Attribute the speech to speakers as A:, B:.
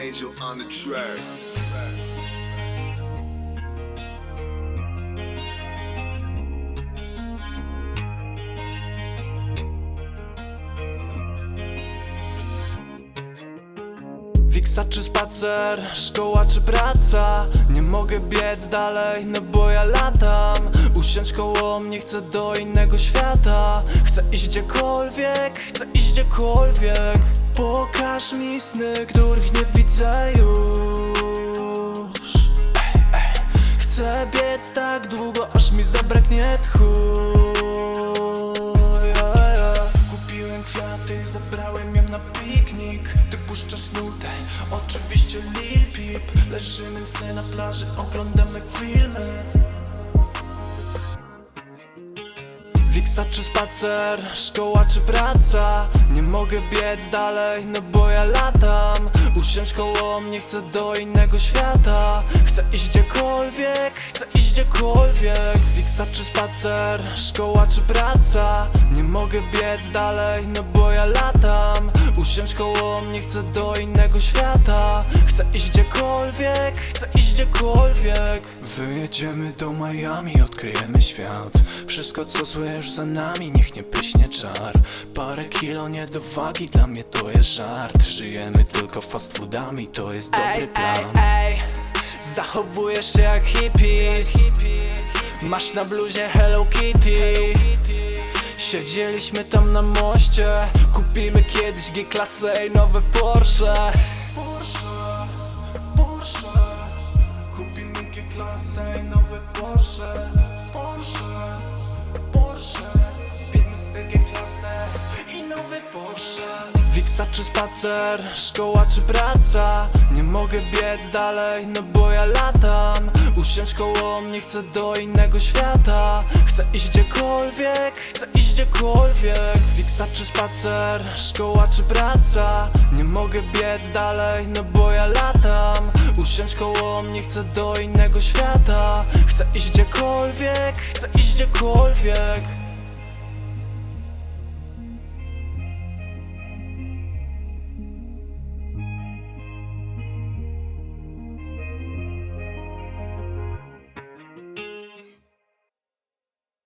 A: Angel on the track.
B: Wiksa czy spacer, szkoła czy praca? Nie mogę biec dalej, no bo ja latam. Usiądź koło mnie, chcę do innego świata. Chcę iść gdziekolwiek, chcę iść gdziekolwiek Pokaż mi sny, których nie widzę już. Chcę biec tak długo, aż mi zabraknie tchu. Kupiłem kwiaty, zabrałem ją na piknik Ty puszczasz nutę, oczywiście Lil Peep Leżymy sobie na plaży, oglądamy filmy Wiksa czy spacer, szkoła czy praca? Nie mogę biec dalej, no bo ja latam. Usiądź koło mnie, chcę do innego świata. Chcę iść gdziekolwiek, chcę iść gdziekolwiek. Wiksa czy spacer, szkoła czy praca? Nie mogę biec dalej, no bo ja latam. Usiądź koło mnie, chcę do innego świata. Chcę iść Wyjedziemy do Miami, odkryjemy świat. Wszystko co złe już za nami, niech nie pyśnie czar. Parę kilo nie do wagi, dla mnie to jest żart. Żyjemy tylko fast foodami, to jest dobry plan. ej, Zachowujesz się jak hippies. Masz na bluzie Hello Kitty. Siedzieliśmy tam na moście. Kupimy kiedyś G-klasę i nowe Porsche I nowe Porsche. Porsche, Porsche. Kupimy sobie G-klasę i nowe Porsche. Wiksa czy spacer, szkoła czy praca? Nie mogę biec dalej, no bo ja latam. Usiądź koło mnie, chcę do innego świata. Chcę iść gdziekolwiek, chcę iść gdziekolwiek. Wiksa czy spacer, szkoła czy praca? Nie mogę biec dalej, no bo ja latam Usiądź koło mnie, chcę do innego świata. Chcę iść gdziekolwiek, chcę iść gdziekolwiek